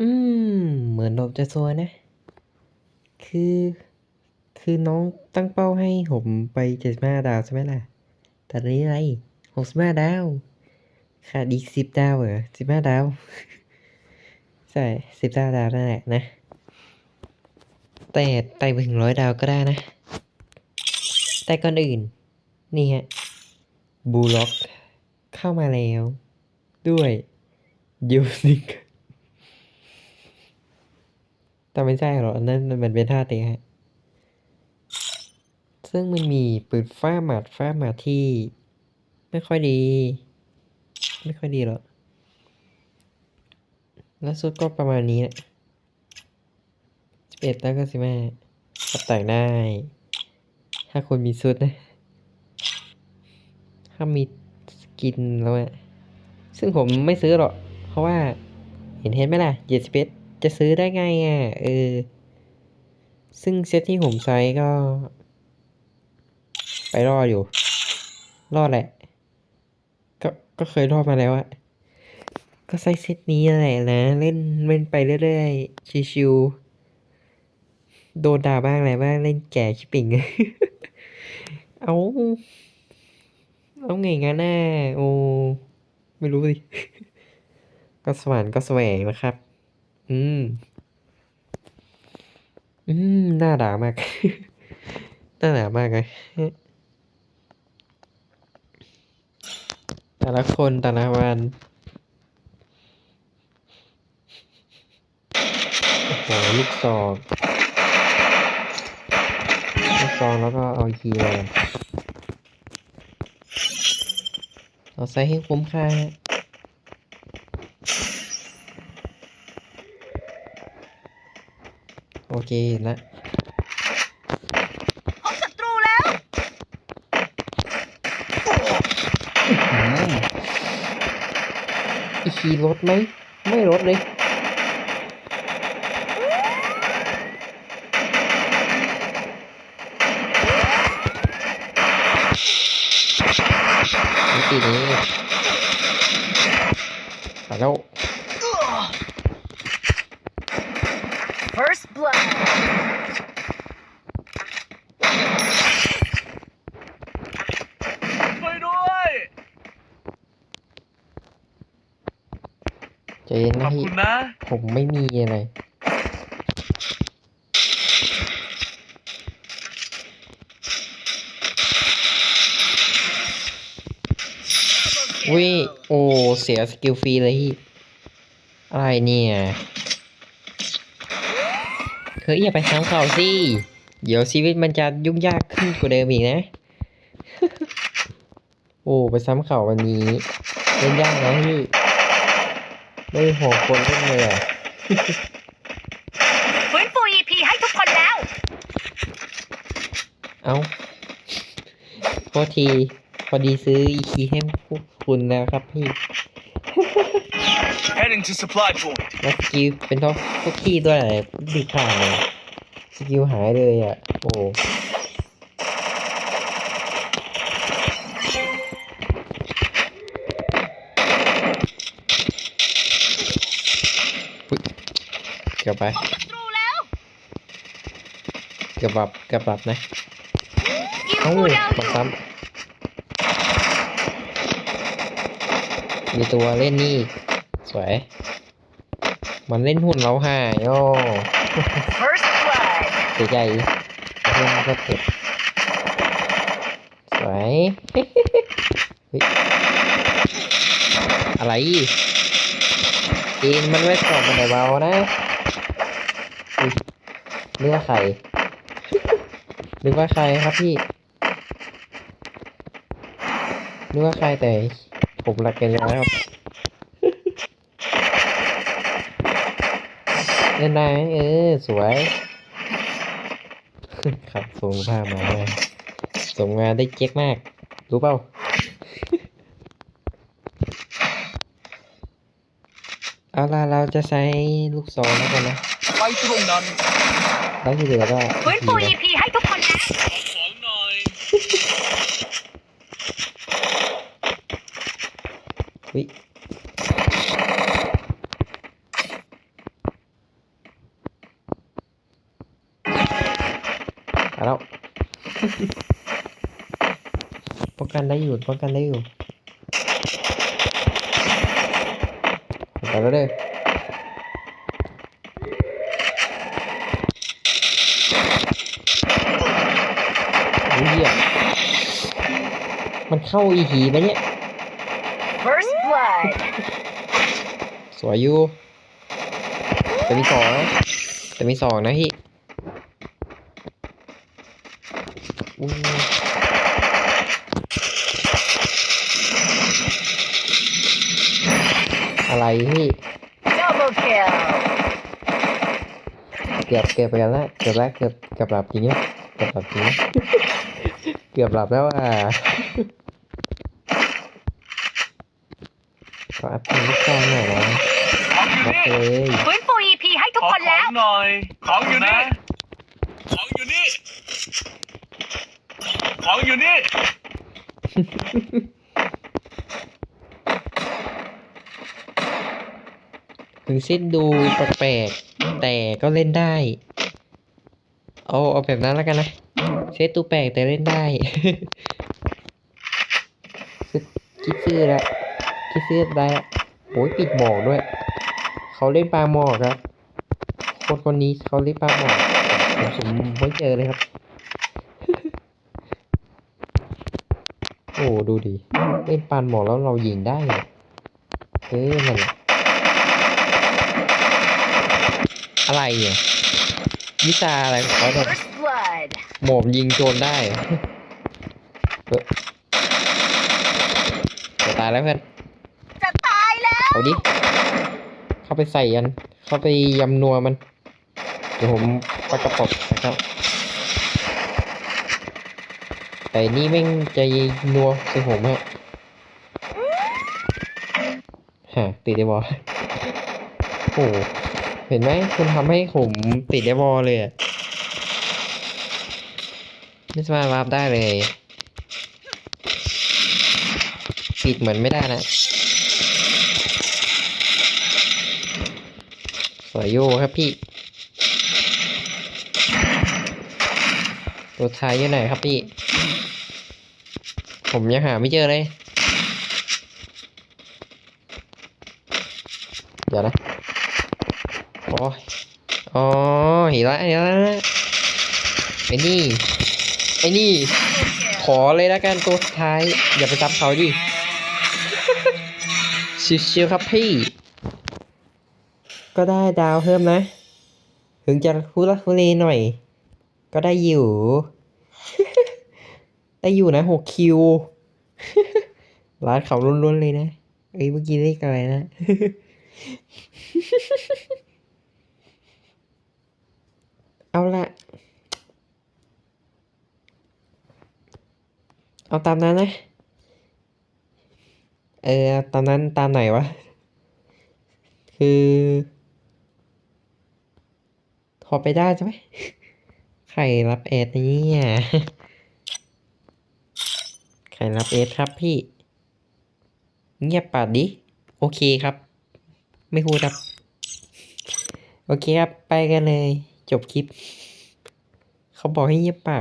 อืม เหมือนผมจะซวยนะ คือ คือน้องตั้งเป้าให้ผมไปเจ็ดห้าดาวใช่ไหมล่ะ แต่ตอนนี้อะไรหกสิบห้าดาว ขาดอีกสิบดาวเหรอสิบห้าดาว ใช่สิบดาดาวนั่นแหละนะ แต่ไต่ไปถึงร้อยดาวก็ได้นะ แต่ก่อนอื่น นี่ฮะ บูล็อก เข้ามาแล้ว ด้วยยูนิค แต่ไม่ใช่หรอกอันนั่นมันเป็นท่าเตะฮะ ซึ่งมันมีปืนฟ้าหมัดฟ้าหมัดที่ ไม่ค่อยดี ไม่ค่อยดีหรอกแล้วสุดก็ประมาณนี้แหละสิบเอ็ดแล้วก็สิบห้าก็แต่งได้ ถ้าคนมีสุดนะ ถ้ามีสกินแล้วอะซึ่งผมไม่ซื้อหรอก เพราะว่าเห็นเห็นไหมล่ะเจ็ดสิบเอ็ด จะซื้อได้ไงอะเออ ซึ่งเซตที่ผมใช้ก็ ไปรอดอยู่ รอดแหละ ก็ก็เคยรอดมาแล้วอะก็ใช้เซตนี้แหละนะ เล่นเล่นไปเรื่อยๆชิวๆโดนด่าบ้างอะไรบ้างเล่นแก่ชิปิงเอาเอาไงงั้นน่ะโอ้ไม่รู้สิก็สวรรค์ก็แสวงนะครับ อืม อืมน่าด่ามากน่าด่ามากเลย แต่ละคนแต่ละวัน โอ้โหลูกซองลูกซองแล้วก็เอาคีย์เลยเราใช้ให้คุ้มค่าฮะ อเคเห็นละพบศัตรูแล้ว อีคีย์ลดไหม ไม่ลดเลย ไม่ติดเลยไปแล้ว First blood ช่วยด้วยใจเย็นขนะอบพี่ คุณนะ ผมไม่มีอะไร วิ โอ เสียสกิลฟรีเลยพี่ อะไรเนี่ย เฮ้ยอย่าไปทำเขาสิ เดี๋ยวชีวิตมันจะยุ่งยากขึ้นกว่าเดิมอีกนะ โอ้ไปซ้ำเข่าวันนี้เล่นยากนะพี่ไม่หัวคนเล่นเลยอะฟื้นฟู EP ให้ทุกคนแล้ว เอ้าโทษที พอดีซื้ออีคีให้พวกคุณแล้วครับพี่ heading to supply point แล้วสกิลเป็นท็อปพวกขี้ด้วยอะไรดีข่าวเลยสกิลหายเลยอะ โอ้อุ๊ยเกือบไปศัตรูแล้วเกือบแบบเกือบแบบนะยิงเอ้าคูดาวอบักยู่ซ้ำมีตัวเล่นนี่ส วย มันเล่นหุ่นเราหายโอ้ First blood เสียใจเพื่อนก็เจ็บสวยเฮ้ยอะไรจีนมันไม่สอบมันไหนเบานะอุ๊ยนึกว่าใครนึกว่าใครครับพี่นึกว่าใครแต่ผมรักกันแล้วครับ เล่นได้ไหมเออ สวย ครับส่งภาพมาได้ส่งมาได้เจ๊กมาก รู้เปล่าเอาล่ะเราจะใช้ลูกซองแล้วกันนะไปตรงนั้นแล้วที่เหลือก็ฟื้นฟูขี่ EP ให้ทุกคนแล้วของหน่อย ตายแล้วป้องกันได้อยู่ป้องกันได้อยู่ไปแล้วเด้อโอ้ยเหี้ยมันเข้าอีหีไหมเนี่ย First blood. สวยอยู่แต่มีสองนะแต่มีสองนะพี่ อู้อะไรพี่ Double kill. เกือบเกือบไปกันแล้วเกือบแล้วเกือบเกือบหลับจริงเนี่ยเกือบหลับจริงนะเกือบหลับแล้วอะขออัพเป็นลูกซองหน่อยนะของอยู่รับนี่ไปเลยฟื้นฟู EP ให้ทุกขอคนขแล้อวงหน่อย ของอยู่นี่ ของอยู่นี่ ของอยู่นี่ ถึงสิ้นดูแปลกๆแต่ก็เล่นได้ เอาเอาแบบนั้นแล้วกันนะเซตตัวแปลกแต่เล่นได้คิดคิดซื้อแล้วคิดซื้อได้ละโอ้ยปิดหมอกด้วย เขาเล่นปลาหมอกครับ คนคนนี้เขาเล่นปลาหมอกผมไม่เจอเลยครับ โอ้ดูดิเล่นปลาหมอกแล้วเรายิงได้เหรอเออนั่นแหละอะไรเนี่ยวิชาอะไรของเขาเนี่ย First blood. หมอบยิงโจรได้เหรอเออจะตายแล้วเพื่อนจะตายแล้วเอาดิเข้าไปใส่ยัน เข้าไปยำนัวมัน เดี๋ยวผมปากกระป๋องนะครับ แต่นี่แม่งใจนัวใส่ผมฮะฮะติดได้บอลโอ้เห็นไหมคุณทำให้ผมติดได้บอลเลยอะไม่สามารถวาร์ปได้เลย ปิดเหมือนไม่ได้นะสวยโยครับพี่ ตัวท้ายอยู่ไหนครับพี่ ผมยังหาไม่เจอเลย เดี๋ยวนะ โอ้ยอ๋อเห็นละเห็นละไอ้นี่ ไอ้นี่ ขอเลยแล้วกันตัวสุดท้าย อย่าไปจับเขาดิ ชิวๆครับพี่ ก็ได้ดาวเพิ่มนะ ถึงจะคุลักคุเลหน่อย ก็ได้อยู่ ได้อยู่นะหกคิวร้านเขาล้วนๆเลยนะ เอ้ยเมื่อกี้เลขอะไรนะ เอาละเอาตามนั้นนะ เออตามนั้นตามไหนวะ คือพอไปได้ใช่ไหมใครรับเอสเนี่ย ใครรับเอสครับพี่ เงียบปาดดิ โอเคครับ ไม่พูดครับ โอเคครับ ไปกันเลย จบคลิป เขาบอกให้เงียบปาก